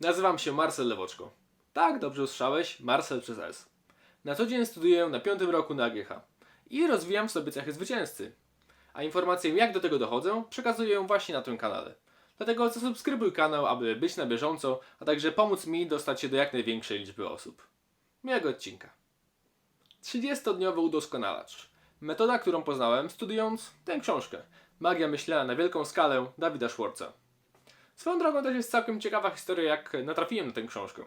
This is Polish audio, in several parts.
Nazywam się Marcel Lewoczko. Tak, dobrze usłyszałeś, Marcel przez S. Na co dzień studiuję na piątym roku na AGH i rozwijam w sobie cechy zwycięzcy. A informację jak do tego dochodzę przekazuję właśnie na tym kanale. Dlatego zasubskrybuj kanał, aby być na bieżąco, a także pomóc mi dostać się do jak największej liczby osób. Miłego odcinka. 30-dniowy udoskonalacz. Metoda, którą poznałem studiując tę książkę. Magia myślenia na wielką skalę Dawida Schwartza. Swoją drogą też jest całkiem ciekawa historia, jak natrafiłem na tę książkę.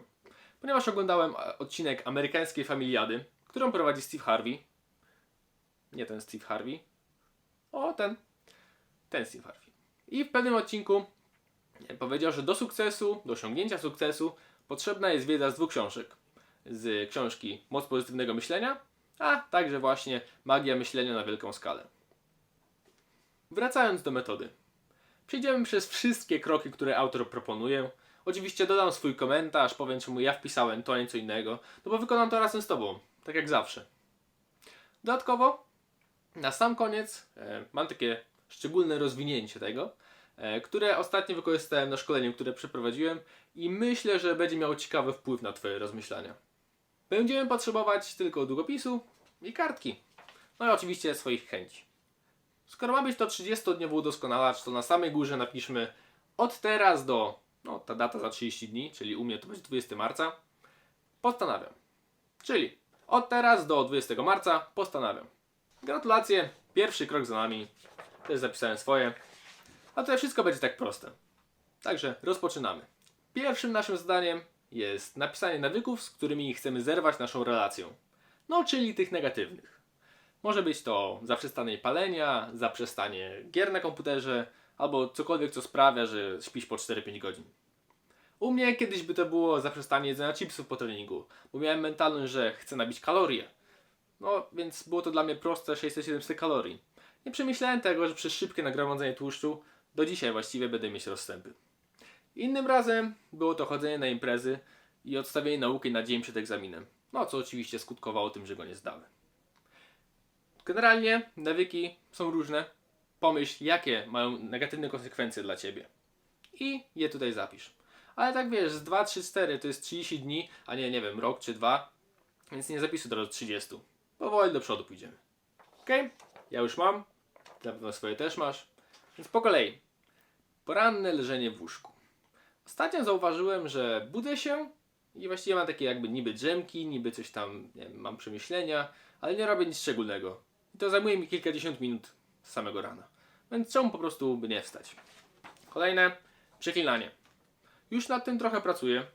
Ponieważ oglądałem odcinek amerykańskiej familiady, którą prowadzi Steve Harvey. Nie ten Steve Harvey. O, ten. Ten Steve Harvey. I w pewnym odcinku powiedział, że do sukcesu, do osiągnięcia sukcesu potrzebna jest wiedza z dwóch książek. Z książki Moc Pozytywnego Myślenia, a także właśnie Magia Myślenia na Wielką Skalę. Wracając do metody. Przejdziemy przez wszystkie kroki, które autor proponuje. Oczywiście dodam swój komentarz, powiem czemu ja wpisałem to, a nie co innego, no bo wykonam to razem z Tobą, tak jak zawsze. Dodatkowo, na sam koniec e, mam takie szczególne rozwinięcie tego, e, które ostatnio wykorzystałem na szkoleniu, które przeprowadziłem i myślę, że będzie miało ciekawy wpływ na Twoje rozmyślania. Będziemy potrzebować tylko długopisu i kartki. No i oczywiście swoich chęci. Skoro ma być to 30-dniowy udoskonalacz, to na samej górze napiszmy od teraz do, no ta data za 30 dni, czyli u mnie to będzie 20 marca, postanawiam. Czyli od teraz do 20 marca postanawiam. Gratulacje, pierwszy krok za nami. Też zapisałem swoje. A to wszystko będzie tak proste. Także rozpoczynamy. Pierwszym naszym zadaniem jest napisanie nawyków, z którymi chcemy zerwać naszą relację. No, czyli tych negatywnych. Może być to zaprzestanie palenia, zaprzestanie gier na komputerze, albo cokolwiek, co sprawia, że śpisz po 4-5 godzin. U mnie kiedyś by to było zaprzestanie jedzenia chipsów po treningu, bo miałem mentalność, że chcę nabić kalorie. No, więc było to dla mnie proste 600-700 kalorii. Nie przemyślałem tego, że przez szybkie nagromadzenie tłuszczu do dzisiaj właściwie będę mieć rozstępy. Innym razem było to chodzenie na imprezy i odstawienie nauki na dzień przed egzaminem. No, co oczywiście skutkowało tym, że go nie zdałem. Generalnie nawyki są różne. Pomyśl, jakie mają negatywne konsekwencje dla ciebie. I je tutaj zapisz. Ale tak wiesz, z 2, 3, 4 to jest 30 dni, a nie, nie wiem, rok czy dwa. Więc nie zapisuj do 30. Powoli do przodu pójdziemy. Ok? Ja już mam. Na pewno swoje też masz. Więc po kolei. Poranne leżenie w łóżku. Ostatnio zauważyłem, że budzę się i właściwie mam takie jakby niby drzemki, niby coś tam, wiem, mam przemyślenia, ale nie robię nic szczególnego. I to zajmuje mi kilkadziesiąt minut z samego rana. Więc czemu po prostu by nie wstać? Kolejne, przeklinanie. Już nad tym trochę pracuję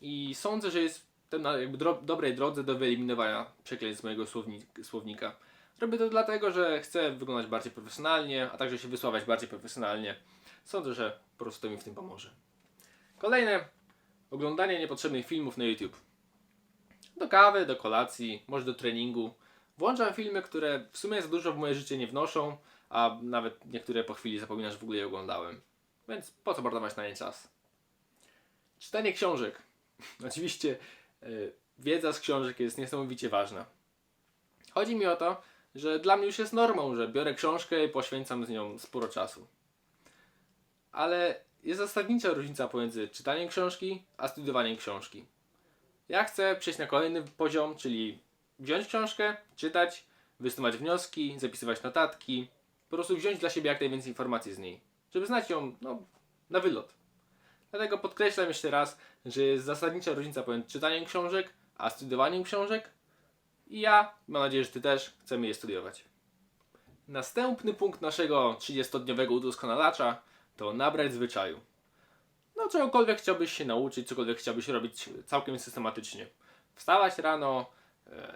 i sądzę, że jest na jakby dro- dobrej drodze do wyeliminowania przekleństw z mojego słowni- słownika. Robię to dlatego, że chcę wyglądać bardziej profesjonalnie, a także się wysławiać bardziej profesjonalnie. Sądzę, że po prostu to mi w tym pomoże. Kolejne, oglądanie niepotrzebnych filmów na YouTube. Do kawy, do kolacji, może do treningu. Włączam filmy, które w sumie za dużo w moje życie nie wnoszą, a nawet niektóre po chwili zapominasz, że w ogóle je oglądałem. Więc po co marnować na nie czas? Czytanie książek. Oczywiście y, wiedza z książek jest niesamowicie ważna. Chodzi mi o to, że dla mnie już jest normą, że biorę książkę i poświęcam z nią sporo czasu. Ale jest zasadnicza różnica pomiędzy czytaniem książki a studiowaniem książki. Ja chcę przejść na kolejny poziom, czyli wziąć książkę, czytać, wysuwać wnioski, zapisywać notatki, po prostu wziąć dla siebie jak najwięcej informacji z niej, żeby znać ją no, na wylot. Dlatego podkreślam jeszcze raz, że jest zasadnicza różnica pomiędzy czytaniem książek a studiowaniem książek i ja, mam nadzieję, że Ty też, chcemy je studiować. Następny punkt naszego 30-dniowego udoskonalacza to nabrać zwyczaju. No, czegokolwiek chciałbyś się nauczyć, cokolwiek chciałbyś robić całkiem systematycznie. Wstawać rano,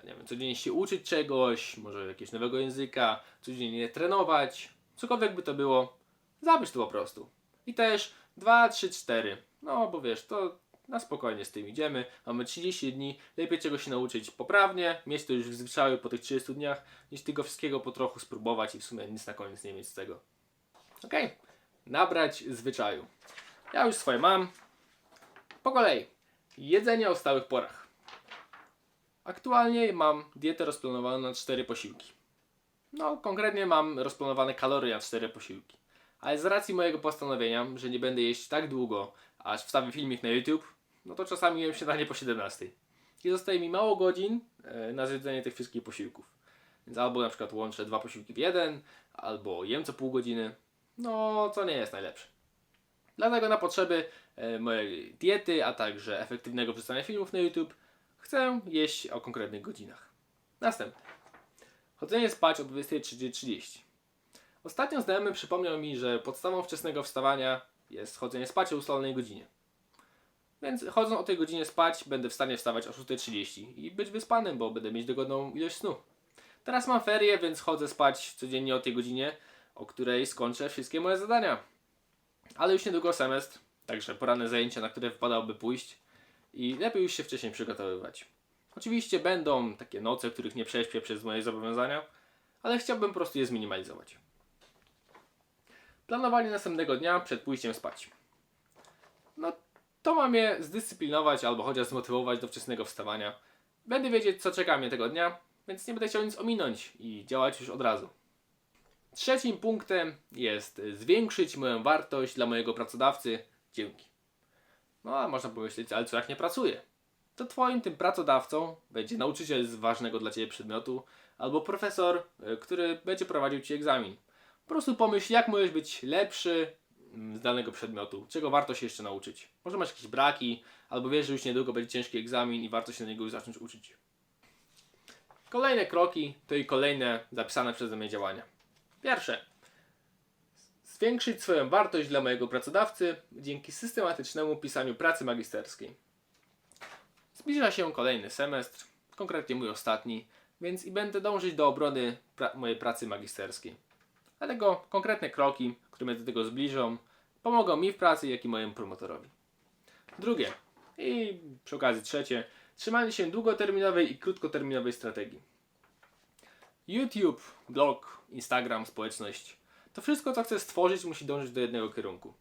nie wiem, codziennie się uczyć czegoś, może jakiegoś nowego języka, codziennie trenować, cokolwiek by to było, zapisz to po prostu. I też 2, 3, 4. No, bo wiesz, to na spokojnie z tym idziemy. Mamy 30 dni, lepiej czegoś się nauczyć poprawnie, mieć to już w zwyczaju po tych 30 dniach, niż tego wszystkiego po trochu spróbować i w sumie nic na koniec nie mieć z tego. Okej, nabrać zwyczaju. Ja już swoje mam. Po kolei. Jedzenie o stałych porach. Aktualnie mam dietę rozplanowaną na 4 posiłki. No, konkretnie mam rozplanowane kalorie na 4 posiłki. Ale z racji mojego postanowienia, że nie będę jeść tak długo, aż wstawię filmik na YouTube, no to czasami jem śniadanie po 17. I zostaje mi mało godzin e, na zjedzenie tych wszystkich posiłków. Więc albo na przykład łączę dwa posiłki w jeden, albo jem co pół godziny. No, co nie jest najlepsze. Dlatego na potrzeby e, mojej diety, a także efektywnego wrzucania filmów na YouTube chcę jeść o konkretnych godzinach. Następne. Chodzenie spać o 23.30. Ostatnio znajomy przypomniał mi, że podstawą wczesnego wstawania jest chodzenie spać o ustalonej godzinie. Więc chodząc o tej godzinie spać, będę w stanie wstawać o 6.30 i być wyspanym, bo będę mieć dogodną ilość snu. Teraz mam ferie, więc chodzę spać codziennie o tej godzinie, o której skończę wszystkie moje zadania. Ale już niedługo semestr, także poranne zajęcia, na które wypadałoby pójść i lepiej już się wcześniej przygotowywać. Oczywiście będą takie noce, których nie prześpię przez moje zobowiązania, ale chciałbym po prostu je zminimalizować. Planowanie następnego dnia przed pójściem spać. No, to ma mnie zdyscyplinować albo chociaż zmotywować do wczesnego wstawania. Będę wiedzieć, co czeka mnie tego dnia, więc nie będę chciał nic ominąć i działać już od razu. Trzecim punktem jest zwiększyć moją wartość dla mojego pracodawcy dzięki. No a można pomyśleć, ale co jak nie pracuję? To twoim tym pracodawcą będzie nauczyciel z ważnego dla ciebie przedmiotu albo profesor, y, który będzie prowadził ci egzamin. Po prostu pomyśl, jak możesz być lepszy mm, z danego przedmiotu, czego warto się jeszcze nauczyć. Może masz jakieś braki, albo wiesz, że już niedługo będzie ciężki egzamin i warto się na niego już zacząć uczyć. Kolejne kroki to i kolejne zapisane przeze mnie działania. Pierwsze. Zwiększyć swoją wartość dla mojego pracodawcy dzięki systematycznemu pisaniu pracy magisterskiej. Zbliża się kolejny semestr, konkretnie mój ostatni, więc i będę dążyć do obrony pra- mojej pracy magisterskiej. Dlatego konkretne kroki, które mnie do tego zbliżą, pomogą mi w pracy, jak i mojemu promotorowi. Drugie i przy okazji trzecie, trzymanie się długoterminowej i krótkoterminowej strategii. YouTube, blog, Instagram, społeczność to wszystko, co chcę stworzyć, musi dążyć do jednego kierunku.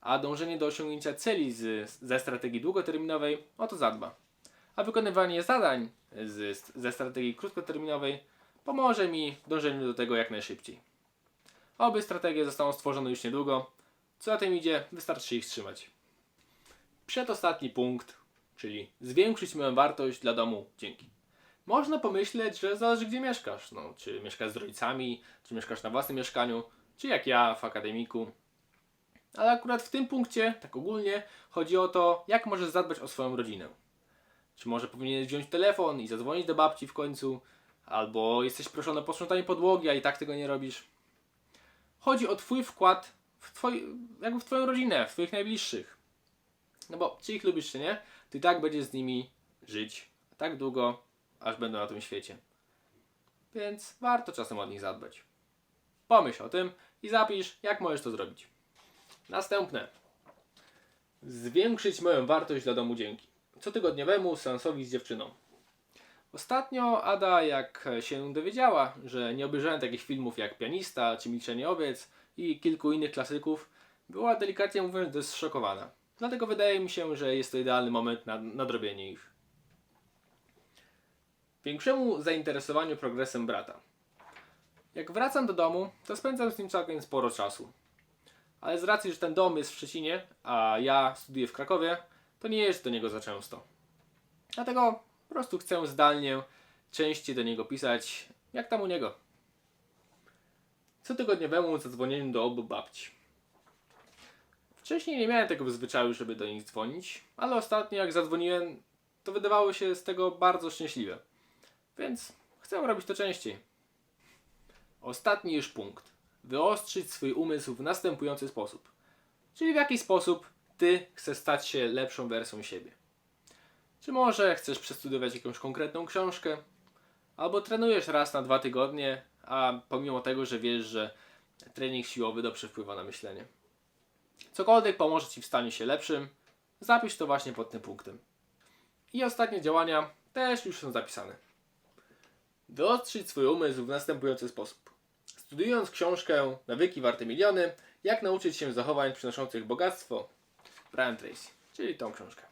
A dążenie do osiągnięcia celi z, ze strategii długoterminowej o to zadba. A wykonywanie zadań z, ze strategii krótkoterminowej pomoże mi w dążeniu do tego jak najszybciej. Obie strategie zostaną stworzone już niedługo. Co za tym idzie, wystarczy ich trzymać. Przedostatni punkt, czyli zwiększyć moją wartość dla domu dzięki. Można pomyśleć, że zależy gdzie mieszkasz. No, czy mieszkasz z rodzicami, czy mieszkasz na własnym mieszkaniu, czy jak ja w akademiku. Ale akurat w tym punkcie, tak ogólnie, chodzi o to, jak możesz zadbać o swoją rodzinę. Czy może powinieneś wziąć telefon i zadzwonić do babci w końcu, albo jesteś proszony o posprzątanie podłogi, a i tak tego nie robisz. Chodzi o Twój wkład w, twoi, jakby w Twoją rodzinę, w Twoich najbliższych. No bo czy ich lubisz, czy nie, Ty tak będziesz z nimi żyć tak długo, aż będą na tym świecie. Więc warto czasem o nich zadbać. Pomyśl o tym i zapisz, jak możesz to zrobić. Następne. Zwiększyć moją wartość dla domu dzięki. Cotygodniowemu seansowi z dziewczyną. Ostatnio Ada, jak się dowiedziała, że nie obejrzałem takich filmów jak Pianista czy Milczenie Owiec i kilku innych klasyków, była delikatnie mówiąc zszokowana. Dlatego wydaje mi się, że jest to idealny moment na nadrobienie ich. Większemu zainteresowaniu progresem brata. Jak wracam do domu, to spędzam z nim całkiem sporo czasu. Ale z racji, że ten dom jest w Szczecinie, a ja studiuję w Krakowie, to nie jest do niego za często. Dlatego po prostu chcę zdalnie częściej do niego pisać, jak tam u niego. Cotygodniowemu zadzwonieniu do obu babci. Wcześniej nie miałem tego zwyczaju, żeby do nich dzwonić, ale ostatnio jak zadzwoniłem, to wydawało się z tego bardzo szczęśliwe. Więc chcę robić to częściej. Ostatni już punkt. Wyostrzyć swój umysł w następujący sposób. Czyli w jaki sposób ty chcesz stać się lepszą wersją siebie. Czy może chcesz przestudiować jakąś konkretną książkę, albo trenujesz raz na dwa tygodnie, a pomimo tego, że wiesz, że trening siłowy dobrze wpływa na myślenie. Cokolwiek pomoże Ci w staniu się lepszym, zapisz to właśnie pod tym punktem. I ostatnie działania też już są zapisane. Wyostrzyć swój umysł w następujący sposób. Studiując książkę Nawyki warte miliony, jak nauczyć się zachowań przynoszących bogactwo, Brian Tracy, czyli tą książkę.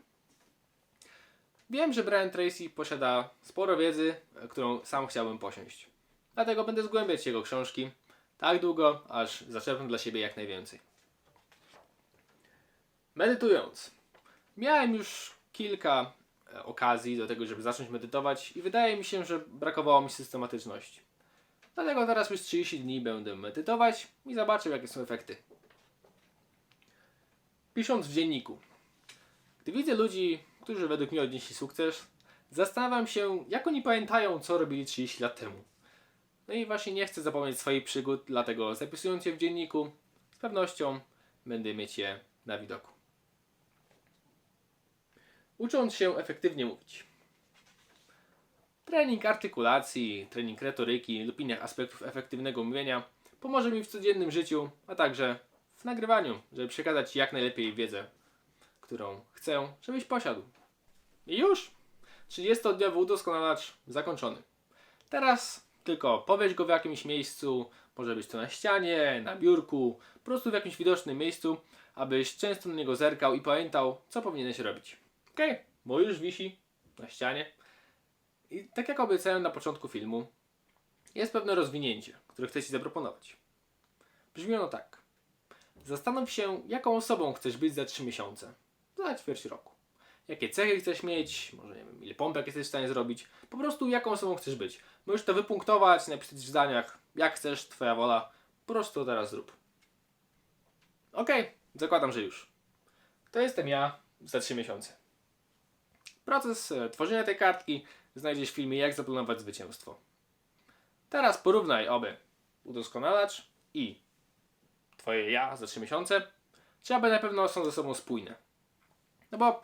Wiem, że Brian Tracy posiada sporo wiedzy, którą sam chciałbym posiąść. Dlatego będę zgłębiać jego książki tak długo, aż zaczerpnę dla siebie jak najwięcej. Medytując. Miałem już kilka e, okazji do tego, żeby zacząć medytować i wydaje mi się, że brakowało mi systematyczności. Dlatego teraz już 30 dni będę medytować i zobaczę jakie są efekty. Pisząc w dzienniku. Gdy widzę ludzi, którzy według mnie odnieśli sukces, zastanawiam się, jak oni pamiętają, co robili 30 lat temu. No i właśnie nie chcę zapomnieć swoich przygód, dlatego zapisując je w dzienniku, z pewnością będę mieć je na widoku. Ucząc się efektywnie mówić. Trening artykulacji, trening retoryki lub innych aspektów efektywnego mówienia pomoże mi w codziennym życiu, a także w nagrywaniu, żeby przekazać jak najlepiej wiedzę, którą chcę, żebyś posiadł. I już! 30-dniowy udoskonalacz zakończony. Teraz tylko powiedz go w jakimś miejscu, może być to na ścianie, na biurku, po prostu w jakimś widocznym miejscu, abyś często na niego zerkał i pamiętał, co powinieneś robić. Ok, bo już wisi na ścianie. I tak jak obiecałem na początku filmu, jest pewne rozwinięcie, które chcę Ci zaproponować. Brzmi ono tak. Zastanów się, jaką osobą chcesz być za 3 miesiące, za ćwierć roku. Jakie cechy chcesz mieć, może nie wiem, ile pompek jesteś w stanie zrobić. Po prostu jaką osobą chcesz być. Możesz to wypunktować, napisać w zdaniach, jak chcesz, twoja wola. Po prostu teraz zrób. Okej, zakładam, że już. To jestem ja za 3 miesiące. Proces e, tworzenia tej kartki znajdziesz w filmie Jak zaplanować zwycięstwo. Teraz porównaj oby udoskonalacz i twoje ja za 3 miesiące, czy aby na pewno są ze sobą spójne. No bo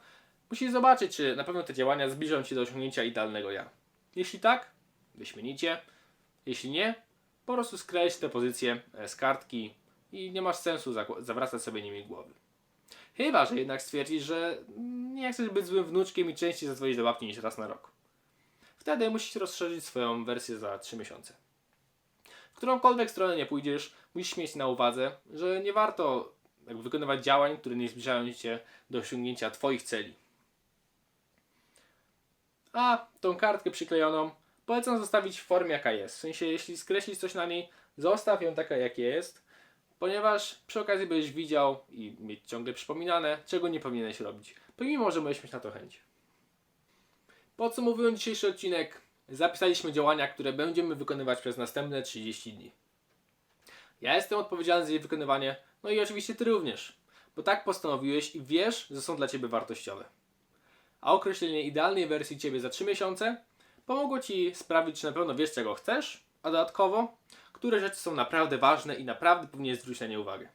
musisz zobaczyć, czy na pewno te działania zbliżą Cię do osiągnięcia idealnego ja. Jeśli tak, wyśmienicie. Jeśli nie, po prostu skreśl te pozycje e, z kartki i nie masz sensu zawracać sobie nimi głowy. Chyba, że jednak stwierdzisz, że nie chcesz być złym wnuczkiem i częściej zadzwonić do babci niż raz na rok. Wtedy musisz rozszerzyć swoją wersję za 3 miesiące. W którąkolwiek stronę nie pójdziesz, musisz mieć na uwadze, że nie warto jakby wykonywać działań, które nie zbliżają cię do osiągnięcia Twoich celi. A tą kartkę przyklejoną polecam zostawić w formie jaka jest. W sensie, jeśli skreślisz coś na niej, zostaw ją taka jak jest, ponieważ przy okazji będziesz widział i mieć ciągle przypominane, czego nie powinieneś robić, pomimo, że możesz mieć na to chęć. Podsumowując dzisiejszy odcinek, zapisaliśmy działania, które będziemy wykonywać przez następne 30 dni. Ja jestem odpowiedzialny za jej wykonywanie, no i oczywiście Ty również, bo tak postanowiłeś i wiesz, że są dla Ciebie wartościowe. A określenie idealnej wersji Ciebie za 3 miesiące pomogło Ci sprawić, czy na pewno wiesz, czego chcesz, a dodatkowo, które rzeczy są naprawdę ważne i naprawdę powinieneś zwrócić na nie uwagę.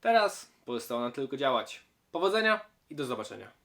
Teraz pozostało nam tylko działać. Powodzenia i do zobaczenia.